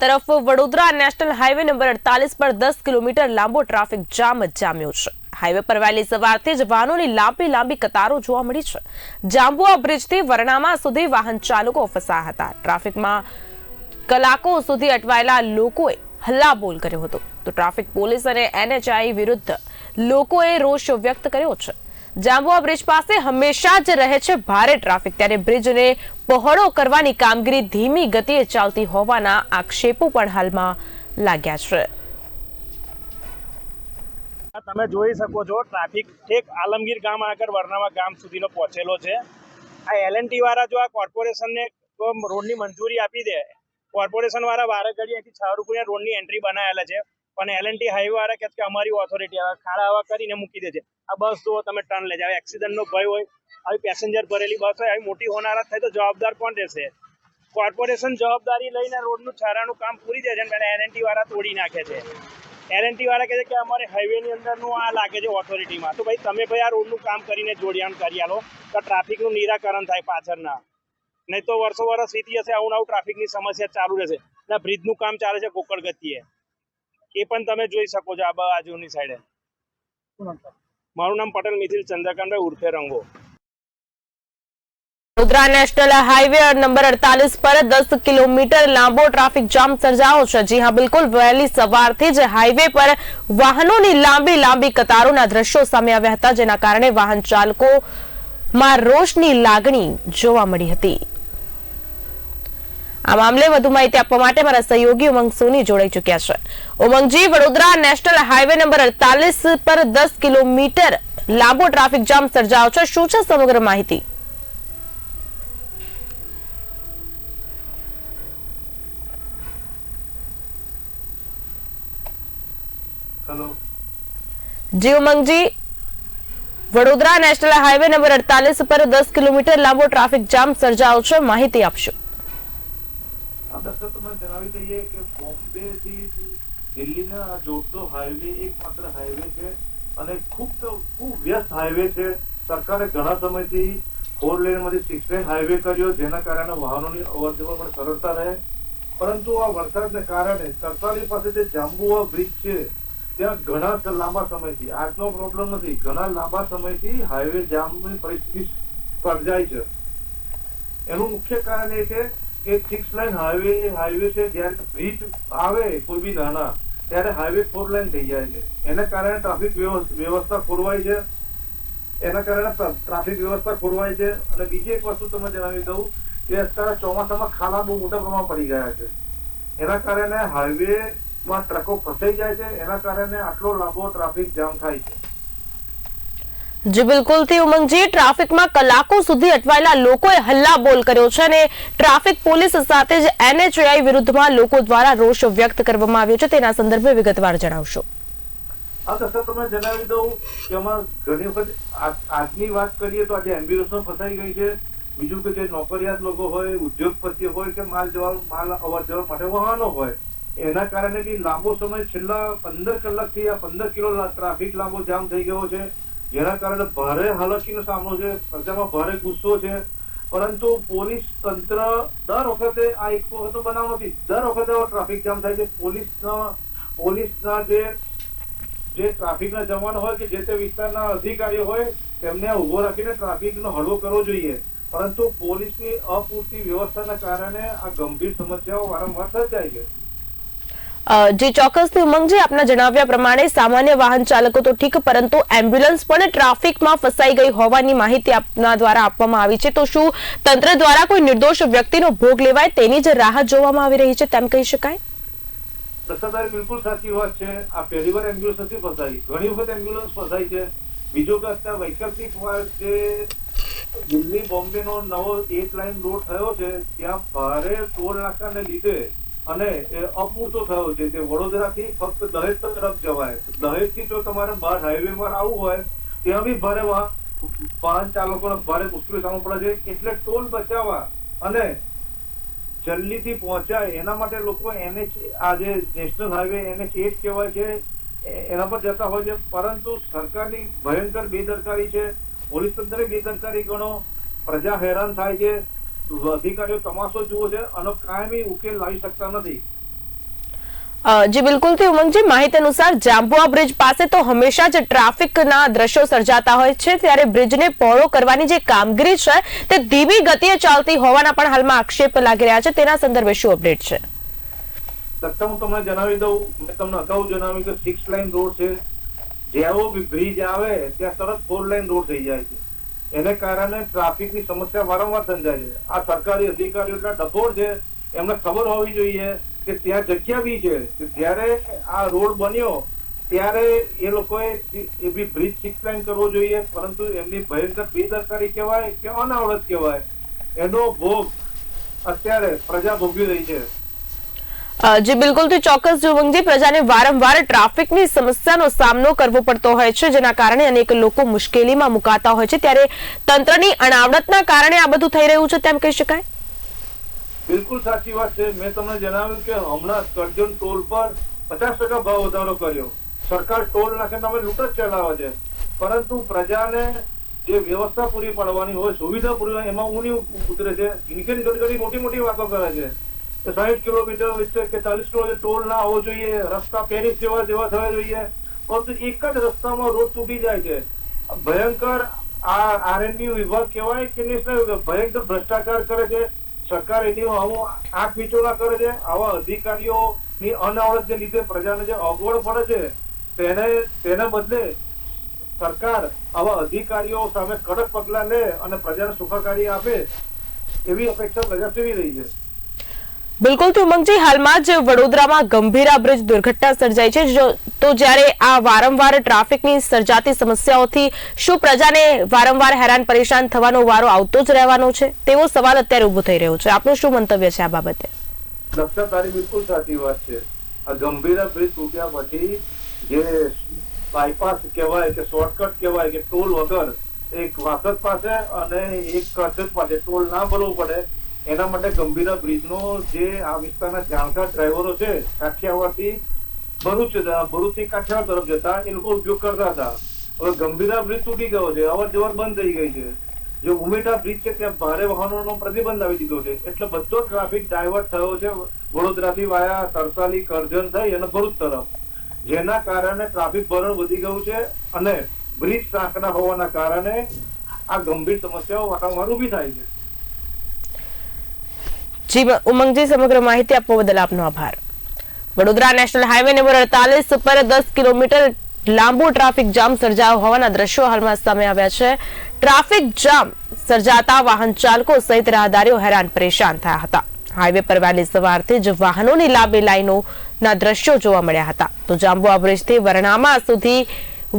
તરફ Vadodara national highway number અડતાલીસ પર દસ કિલોમીટર લાંબો ટ્રાફિક જામ જામ્યો છે. હાઈવે પર વહેલી સવારથી જ વાહનોની લાંબી લાંબી કતારો જોવા મળી છે. જાંબુઆ બ્રિજથી વરણામા સુધી વાહન ચાલકો ફસાયા હતા. ટ્રાફિકમાં કલાકો સુધી અટવાયેલા લોકોએ હલ્લાબોલ કર્યો હતો. તો ટ્રાફિક પોલીસ અને એનએચઆઈ વિરુદ્ધ લોકોએ રોષ વ્યક્ત કર્યો છે. જાંબુઆ બ્રિજ પાસે હંમેશા જ રહે છે ભારે ટ્રાફિક. ત્યારે બ્રિજને પહોળો કરવાની કામગીરી ધીમી ગતિએ ચાલતી હોવાના આક્ષેપો પણ હાલમાં લાગ્યા છે. તમે જોઈ શકો છો, ટ્રાફિક ઠેક આલમગીર ગામ આગળ વરનાવા ગામ સુધીનો પહોંચેલો છે. આ એલએનટી વાળા જો આ કોર્પોરેશનને રોડની મંજૂરી આપી દે કોર્પોરેશન વાળા વારે ઘડી અહીંથી છ રૂપિયા રોડની એન્ટ્રી બનાવેલા છે. પણ એલએનટી હાઈવે વાળા કે અમારી ઓથોરિટી આવે. ખાડા આવા કરીને મૂકી દે છે. આ બસ જુઓ, તમે ટર્ન લે જાય એક્સિડન્ટનો ભય હોય, આવી પેસેન્જર ભરેલી બસ હોય, આવી મોટી હોનારત થાય તો જવાબદાર કોણ રહેશે? કોર્પોરેશન જવાબદારી લઈને રોડનું છારાનું કામ પૂરી દે છે અને પહેલા એલએનટી વાળા તોડી નાખે છે. એલએનટી વાળા કહે છે કે અમારે હાઈવેની અંદરનું આ લાગે છે ઓથોરિટીમાં તો ભાઈ તમે ભાઈ આ રોડનું કામ કરીને જોડિયાણ કરી આલો, તો ટ્રાફિકનું નિરાકરણ થાય પાછળના. નહીં તો વર્ષો વર્ષ વીતી જશે, આવું આવું ટ્રાફિકની સમસ્યા ચાલુ રહેશે. અને બ્રિજનું કામ ચાલે છે કોકળ ગતિએ એ પણ તમે જોઈ શકો છો આ બાજુની સાઈડે મારું નામ પટેલ મિથિલ ચંદ્રકાંતભાઈ ઉર્ફે રંગો. વડોદરા નેશનલ હાઈવે નંબર અડતાલીસ પર દસ કિલોમીટર લાંબો ટ્રાફિક જામ સર્જાયો છે. જી હા બિલકુલ વહેલી સવારથી જ હાઈવે પર વાહનોની લાંબી લાંબી કતારોના દ્રશ્યો સામે આવ્યા હતા જેના કારણે વાહન ચાલકોમાં રોષની લાગણી જોવા મળી હતી. આ મામલે વધુ માહિતી આપવા માટે મારા સહયોગી ઉમંગ સોની જોડાઈ ચુક્યા છે. ઉમંગજી વડોદરા નેશનલ હાઈવે નંબર અડતાલીસ પર દસ કિલોમીટર લાંબો ટ્રાફિક જામ સર્જાયો છે. શું છે સમગ્ર માહિતી? જી ઉમંગજી વડોદરા નેશનલ હાઈવે નંબર અડતાલીસ પર દસ કિલોમીટર લાંબો ટ્રાફિક જામ સર્જાયો છે. માહિતી આપશો. દર્શક તમને જણાવી દઈએ કે બોમ્બે થી દિલ્હીના જોડતો હાઈવે એકમાત્ર હાઈવે છે અને ખૂબ તો, ખૂબ વ્યસ્ત હાઈવે છે. સરકારે ઘણા સમયથી ફોર લેનમાંથી સિક્સ લેન હાઈવે કર્યો, જેના કારણે વાહનોની અવર જવર પણ સરળતા રહે. પરંતુ આ વરસાદને કારણે સરકારી પાસે જે જાંબુઆ બ્રિજ છે, ત્યાં ઘણા લાંબા સમયથી, આજનો પ્રોબ્લેમ નથી, ઘણા લાંબા સમયથી હાઈવે જામની પરિસ્થિતિ સર્જાય છે. એનું મુખ્ય કારણ એ છે કે સિક્સ લાઇન હાઈવે હાઈવે છે, જ્યારે બ્રિજ આવે, કોઈ બી નાના, ત્યારે હાઈવે ફોર લાઇન થઈ જાય છે. એના કારણે ટ્રાફિક વ્યવસ્થા ખોરવાય છે. એના કારણે ટ્રાફિક વ્યવસ્થા ખોરવાય છે. અને બીજી એક વસ્તુ તમને જણાવી દઉં કે અત્યારે ચોમાસામાં ખાડા બહુ મોટા પ્રમાણમાં પડી ગયા છે. એના કારણે હાઈવે માં ટ્રકો ફસાઈ જાય છે. એના કારણે આટલો લાંબો ટ્રાફિક જામ થાય છે. જી બિલકુલથી ઉમંગજી, ટ્રાફિકમાં કલાકો સુધી અટવાયેલા લોકોએ હલ્લા બોલ કર્યો છે અને ટ્રાફિક પોલીસ સાથે જ એનએચઆઈ વિરુદ્ધમાં લોકો દ્વારા રોષ વ્યક્ત કરવામાં આવ્યો છે. તેના સંદર્ભે વિગતવાર જણાવશો. હા તથા તમને જણાવી દઉં ઘણી વખત આજની વાત કરીએ તો આજે એમ્બ્યુલન્સો ફસાઈ ગઈ છે. બીજું કે જે નોકરિયાત લોકો હોય, ઉદ્યોગપતિ હોય કે માલ જવા માલ અવર જવા માટે વાહનો હોય, એના કારણે બી લાંબો સમય છેલ્લા પંદર કલાકથી આ પંદર કિલો ટ્રાફિક લાંબો જામ થઈ ગયો છે. જેના કારણે ભારે હાલાકીનો સામનો છે પ્રજામાં ભારે ગુસ્સો છે. પરંતુ પોલીસ તંત્ર દર વખતે આ એક વખત બનાવ નથી. દર વખતે ટ્રાફિક જામ થાય છે. પોલીસના પોલીસના જે જે ટ્રાફિકના જવાનો હોય કે જે તે વિસ્તારના અધિકારીઓ હોય, તેમને ઊભો રાખીને ટ્રાફિકનો હળવો કરવો જોઈએ. પરંતુ પોલીસની અપૂરતી વ્યવસ્થાના કારણે આ ગંભીર સમસ્યાઓ વારંવાર સર્જાય છે. જી ચોક્કસથી ઉમંગજી આપના જણાવ્યા પ્રમાણે સામાન્ય વાહન ચાલકો તો ઠીક, પરંતુ એમ્બ્યુલન્સ પણ ટ્રાફિકમાં ફસાઈ ગઈ હોવાની માહિતી આપના દ્વારા આપવામાં આવી છે. તો શું તંત્ર દ્વારા કોઈ નિર્દોષ વ્યક્તિનો ભોગ લેવાય તેની જ રાહત જોવામાં આવી રહી છે, તેમ કહી શકાય? દત્તાભાઈ બિલકુલ સાચી વાત છે. આ પહેલી વાર એમ્બ્યુલન્સ નથી ફસાઈ. ઘણી વખત એમ્બ્યુલન્સ ફસાઈ છે. બીજો કે અત્યારે વૈકલ્પિક માર્ગ જે દિલ્હી બોમ્બે નો નવો એક લાઇન રોડ થયો છે. ત્યાં ભારે ટોલ નાકાને લીધે અને એ અપૂરતો થયો છે જે વડોદરાથી ફક્ત દહેજ તરફ જવાય દહેજથી જો તમારે બહાર હાઈવે પર આવવું હોય, ત્યાં બી ભારે વાહન ચાલકોને ભારે મુશ્કેલી સામે પડે છે. એટલે ટોલ બચાવવા અને જલ્દીથી પહોંચાય, એના માટે લોકો એનએચ, આ જે નેશનલ હાઈવે એનએચ એટ કહેવાય છે એના પર જતા હોય છે. પરંતુ સરકારની ભયંકર બેદરકારી છે. પોલીસ તંત્રની બેદરકારી ગણો, પ્રજા હેરાન થાય છે. અધિકારીઓ તમાશો જુઓ છે અને કાયમી ઉકેલ લાવી શકતા નથી. જી બિલકુલથી ઉમંગજી માહિતી અનુસાર જાંબુઆ બ્રિજ પાસે તો હંમેશા જ ટ્રાફિકના દ્રશ્યો સર્જાતા હોય છે. ત્યારે બ્રિજને પહોળો કરવાની જે કામગીરી છે તે ધીમી ગતિએ ચાલતી હોવાના પણ હાલમાં આક્ષેપ લાગી રહ્યા છે. તેના સંદર્ભે શું અપડેટ છે? સત્તા હું તમને જણાવી દઉં. મેં તમને અગાઉ જણાવ્યું કે સિક્સ લાઇન રોડ છે. જેવો બ્રિજ આવે ત્યાં તરત ફોર લાઇન રોડ થઈ જાય છે. એને કારણે ટ્રાફિકની સમસ્યા વારંવાર સર્જાય છે. આ સરકારી અધિકારીઓ એટલા ડભોર છે, એમને ખબર હોવી જોઈએ કે ત્યાં જગ્યા બી છે. કે જ્યારે આ રોડ બન્યો, ત્યારે એ લોકોએ એ બી બ્રિજ સિક્સ કરવો જોઈએ, પરંતુ એમની ભયંકર બેદરકારી કહેવાય કે અનાવડત કહેવાય. એનો ભોગ અત્યારે પ્રજા ભોગવી રહી છે. જી બિલકુલ તે ચોક્કસ જો ઉમંગજી પ્રજાને વારંવાર ટ્રાફિકની સમસ્યાનો સામનો કરવો પડતો હોય છે, જેના કારણે અનેક લોકો મુશ્કેલીમાં મુકાતા હોય છે, ત્યારે તંત્રની અણાવડતના કારણે આ બધું થઈ રહ્યું છે, તેમ કહી શકાય? બિલકુલ સાચી વાત છે. મેં તમને જણાવ્યું કે હમણાં સર્જન ટોલ પર પચાસ ટકા ભાવ વધારો કર્યો. સરકાર ટોલ નાખે તમે લૂંટ જ ચલાવે છે. પરંતુ પ્રજાને જે વ્યવસ્થા પૂરી પાડવાની હોય, સુવિધા પૂરી એમાં ઊની ઉતરે છે. ઇન્કેન ગડગડી મોટી મોટી વાતો કરે છે. સાહીઠ કિલોમીટર વચ્ચે કિલોમીટર ટોલ ના હોવો જોઈએ, રસ્તા પેરિસ જેવા જેવા થવા જોઈએ, પરંતુ એક જ રસ્તામાં રોડ તૂટી જાય છે. ભયંકર આ આરએનબી વિભાગ કહેવાય કે નેશનલ ભયંકર ભ્રષ્ટાચાર કરે છે. સરકાર એની આવું આંખ વિચોલા કરે છે. આવા અધિકારીઓની અનાવડતને લીધે પ્રજાને જે અગવડ પડે છે, તેને તેને બદલે સરકાર આવા અધિકારીઓ સામે કડક પગલા લે અને પ્રજાને સુખાકારી આપે, એવી અપેક્ષા પ્રજા સેવી રહી છે. બિલકુલ તો ઉમંગજી, હાલમાં જ વડોદરામાં ગંભીરા બ્રિજ દુર્ઘટના સર્જાઈ છે. તો જ્યારે આ વારંવાર ટ્રાફિકની સર્જાતી સમસ્યાઓથી શું પ્રજાને વારંવાર હેરાન પરેશાન થવાનો વારો આવતો જ રહેવાનો છે? તેવો સવાલ અત્યારે ઊભો થઈ રહ્યો છે. આપનું શું મંતવ્ય છે આ બાબતે? દક્ષા તારી બિલકુલ સાચી વાત છે. આ ગંભીરા બ્રિજ તૂટ્યા પછી જે બાયપાસ કહેવાય કે શોર્ટકટ કહેવાય કે ટોલ વગર એક વાસદ પાસે અને એક કરજત પાસે ટોલ ના ભરવું પડે એના માટે ગંભીરા બ્રિજનો જે આ વિસ્તારના જાણકાર ડ્રાઈવરો છે, કાઠિયાવાડથી ભરૂચ ભરૂચથી કાઠિયાવાડ તરફ જતા એ લોકો ઉપયોગ કરતા હતા. હવે ગંભીરા બ્રિજ તૂટી ગયો છે અવર જવર બંધ થઈ ગઈ છે. જે ઉમેટા બ્રિજ છે, ત્યાં ભારે વાહનોનો પ્રતિબંધ આવી દીધો છે. એટલે બધો ટ્રાફિક ડાયવર્ટ થયો છે, વડોદરાથી વાયા તરસાલી કરજણ થઈ અને ભરૂચ તરફ. જેના કારણે ટ્રાફિક ભરણ વધી ગયું છે અને બ્રિજ સાંકડા હોવાના કારણે આ ગંભીર સમસ્યાઓ વારંવાર ઊભી થાય છે. જી ઉમંગજી સમગ્ર માહિતી આપવા બદલ આપનો આભાર. વડોદરા નેશનલ હાઈવે નંબર અડતાલીસ પર દસ કિલોમીટર લાંબો ટ્રાફિક જામ સર્જાયો હોવાના દ્રશ્યો હાલમાં સામે આવ્યા છે. ટ્રાફિક જામ સર્જાતા વાહન ચાલકો સહિત રાહદારીઓ હેરાન પરેશાન થયા હતા. હાઈવે પર વહેલી સવારથી જ વાહનોની લાંબી લાઈનોના દ્રશ્યો જોવા મળ્યા હતા. તો જાંબુઆ બ્રિજથી વરણામા સુધી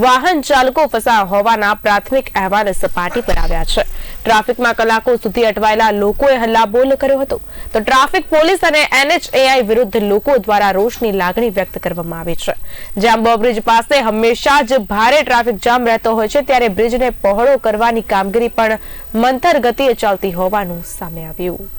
વાહન ચાલકો ફસાયા હોવાના પ્રાથમિક અહેવાલ સપાટી પર આવ્યા છે. ટ્રાફિકમાં કલાકો સુધી અટવાયેલા લોકોએ હલ્લાબોલ કર્યો હતો. તો ટ્રાફિક પોલીસ અને એનએચએઆઈ વિરુદ્ધ લોકો દ્વારા રોષની લાગણી વ્યક્ત કરવામાં આવી છે. જ્યાં બ્રિજ પાસે હંમેશા જ ભારે ટ્રાફિક જામ રહેતો હોય છે, ત્યારે બ્રિજને પહોળો કરવાની કામગીરી પણ મંથર ગતિએ ચાલતી હોવાનું સામે આવ્યું.